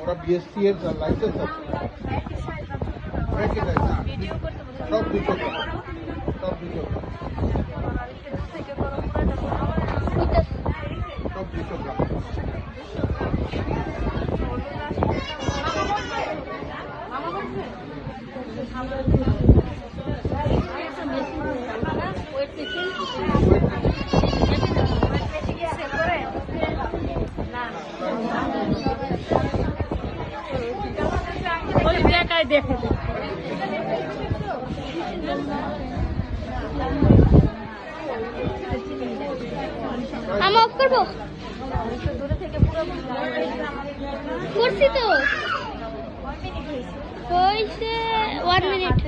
ওরা বিএসসি এর লাইসেন্স আছে সব দুশো সব দুশো টাকা সব দুশো দেখো। আমি অফ করব? করছি তো। One minute